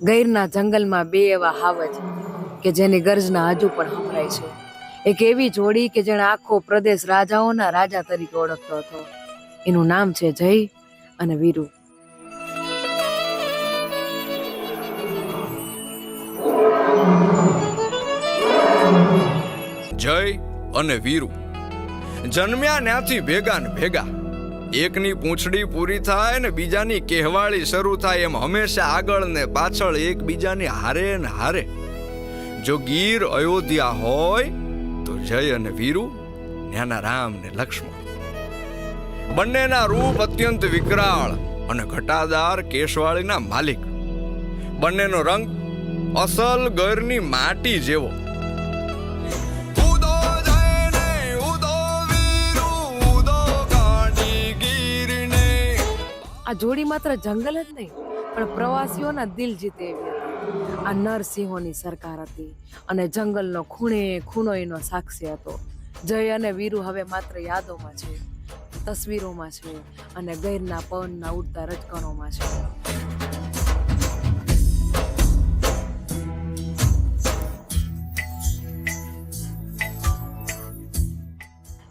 ગૈરના જંગલમાં બે એવા હાવજ કે જેની ગર્જના હજુ પણ સંભળાય છે. એક એવી જોડી કે જેણે આખો પ્રદેશ રાજાઓના રાજા તરીકે ઓળખતો હતો. એનું નામ છે જય અને વીરુ. જય અને વીરુ. જન્મ્યા ત્યાંથી ભેગા ને ભેગા. એકની પૂંછડી પૂરી થાય ને બીજાની કહેવાળી શરૂ થાય એમ હંમેશા આગળ ને પાછળ એકબીજાની હારે ને હારે. જો ગીર અયોધ્યા હોય, તો જય અને વીરુ નાના રામ ને લક્ષ્મણ. બંનેના રૂપ અત્યંત વિકરાળ અને ઘટાદાર કેશવાળીના માલિક. બંનેનો રંગ અસલ ગરની માટી જેવો. આ જોડી માત્ર જંગલ જ નહીં, પણ પ્રવાસીઓના દિલ જીતે એવી આ નરસિંહોની સરકાર હતી અને જંગલનો ખૂણે ખૂણો એનો સાક્ષી હતો. જય અને વીરુ હવે માત્ર યાદોમાં છે, તસવીરોમાં છે અને ગૈરના પવનના ઉડતા રજકણોમાં છે.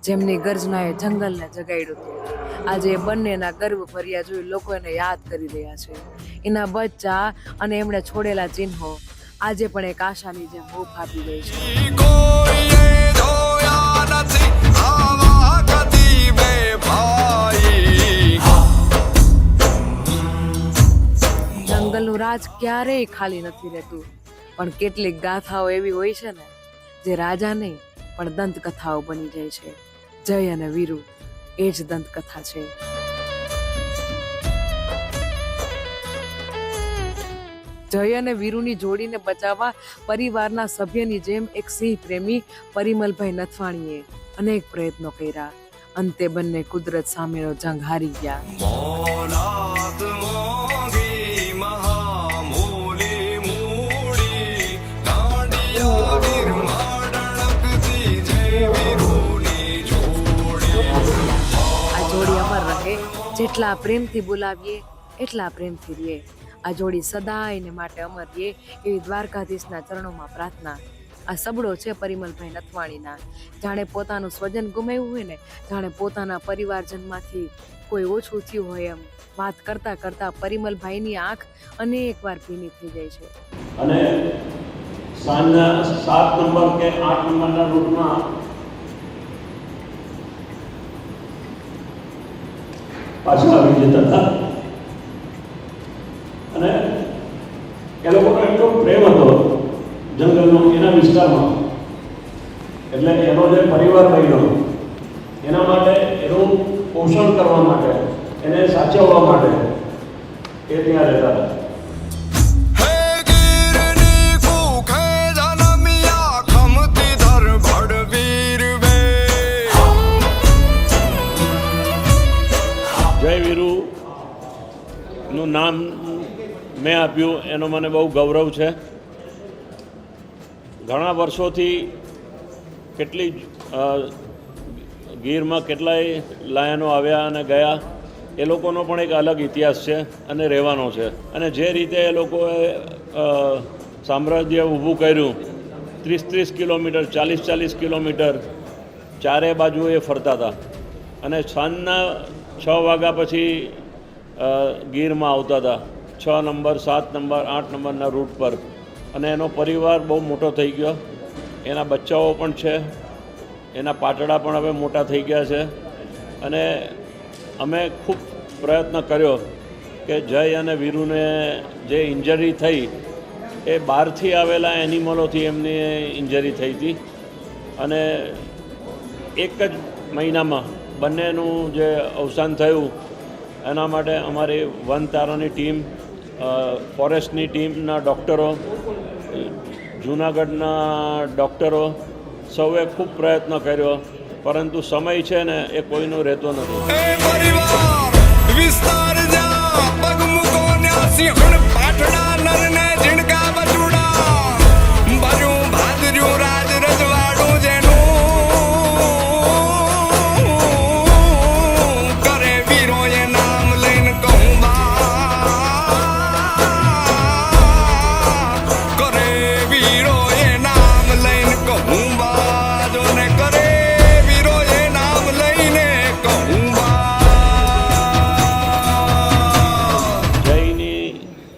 જેમની ગર્જનાએ જંગલને જગાડ્યું હતું. આજે બંનેના ગર્વ ભર્યા જોઈ લોકો એને યાદ કરી રહ્યા છે. એના બચ્ચા અને એમણે છોડેલા ચિહ્નો આજે પણ એક આશાની જેમ હૂફ આપી ગઈ છે. જંગલનું રાજ ક્યારેય ખાલી નથી રહેતું. પણ કેટલીક ગાથાઓ એવી હોય છે ને જે રાજા નહીં પણ દંતકથાઓ બની જાય છે. જય અને વીરુ. એ જ દંતકથા છે. જય અને વીરુની જોડીને બચાવવા પરિવારના સભ્યની જેમ એક સિંહ પ્રેમી પરિમલભાઈ નથવાણીએ અનેક પ્રયત્નો કર્યા. અંતે બંને કુદરત સામેનો જંગ હારી ગયા. જોડી રહે. જેટલા પ્રેમથી બોલાવીએ, એટલા પ્રેમથી રહીએ. આ જોડી સદાયને માટે અમર રહીએ એવી દ્વારકાધીશના ચરણોમાં પ્રાર્થના. આ સબળો છે પરિમલભાઈ નથવાણીના. જાણે પોતાનું સ્વજન ગુમાવ્યું હોય ને, જાણે પોતાના પરિવારજનમાંથી કોઈ ઓછું થયું હોય એમ વાત કરતા કરતા પરિમલભાઈની આંખ અનેક વાર ભીની થઈ જાય છે. અને સાંજના સાત નંબર કે આઠ નંબરના રૂટમાં પાછા આવી જતા હતા. અને એ લોકોનો એટલો પ્રેમ હતો જંગલનો એના વિસ્તારમાં. એટલે એનો જે પરિવાર બન્યો, એના માટે એનું પોષણ કરવા માટે, એને સાચવવા માટે એ ત્યાં રહેતા હતા. નામ મેં આપ્યું, એનો મને બહુ ગૌરવ છે. ઘણા વર્ષોથી કેટલી ગીરમાં કેટલાય લાયનો આવ્યા અને ગયા. એ લોકોનો પણ એક અલગ ઇતિહાસ છે અને રહેવાનો છે. અને જે રીતે એ લોકોએ સામ્રાજ્ય ઊભું કર્યું ત્રીસ ત્રીસ કિલોમીટર ચાલીસ ચાલીસ કિલોમીટર ચારે બાજુ એ ફરતા હતા. અને સાંજના છ વાગ્યા પછી ગીરમાં આવતા હતા. છ નંબર, સાત નંબર, આઠ નંબરના રૂટ પર. અને એનો પરિવાર બહુ મોટો થઈ ગયો. એના બચ્ચાઓ પણ છે. એના પાટડા પણ હવે મોટા થઈ ગયા છે. અને અમે ખૂબ પ્રયત્ન કર્યો કે જય અને વીરુને જે ઇન્જરી થઈ, એ બહારથી આવેલા એનિમલોથી એમની ઇન્જરી થઈ હતી. અને એક જ મહિનામાં બંનેનું જે અવસાન થયું એના માટે અમારી વન તારાની ટીમ ફોરેસ્ટની ટીમના ડૉક્ટરો, જૂનાગઢના ડૉક્ટરો, સૌએ ખૂબ પ્રયત્ન કર્યો, પરંતુ સમય છે ને એ કોઈનો રહેતો નથી.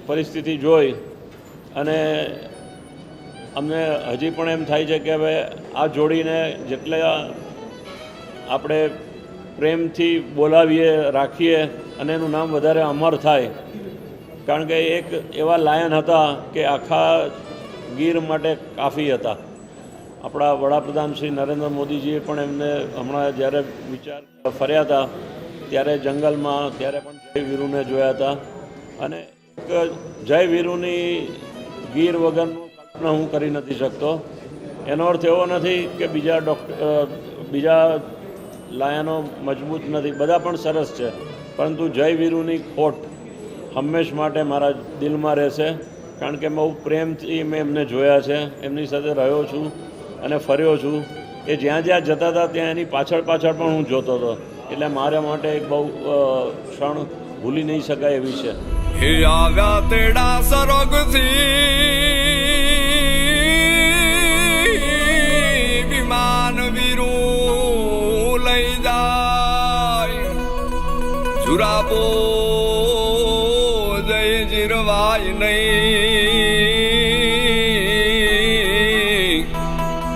પરિસ્થિતિ જોઈ અને અમને હજી પણ એમ થાય છે કે હવે આ જોડીને જેટલા આપણે પ્રેમથી બોલાવીએ, રાખીએ અને એનું નામ વધારે અમર થાય. કારણ કે એક એવા લાયન હતા કે આખા ગીર માટે કાફી હતા. આપણા વડાપ્રધાન શ્રી નરેન્દ્ર મોદીજીએ પણ એમને હમણાં જ્યારે વિચાર ફર્યા હતા, ત્યારે જંગલમાં, ત્યારે પણ જય વીરુને જોયા હતા. અને જય વીરુની ગીર વગરનું કલ્પના હું કરી નથી શકતો. એનો અર્થ એવો નથી કે બીજા ડૉક્ટર બીજા લાયનો મજબૂત નથી. બધા પણ સરસ છે. પરંતુ જય વીરુની ખોટ હંમેશ માટે મારા દિલમાં રહેશે. કારણ કે બહુ પ્રેમથી મેં એમને જોયા છે. એમની સાથે રહ્યો છું અને ફર્યો છું એ જ્યાં જ્યાં જતા હતા ત્યાં એની પાછળ પાછળ પણ હું જોતો હતો. એટલે મારા માટે એક બહુ ક્ષણ ભૂલી નહીં શકાય એવી છે. આવ્યા તેડા સરોગથી વિમાન વીરું લઈ જાય જુરાબો જય જીરવાય નહીં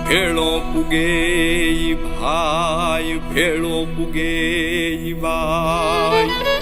ભેળો પુગે ભાઈ ભેળો પુગે ભાઈ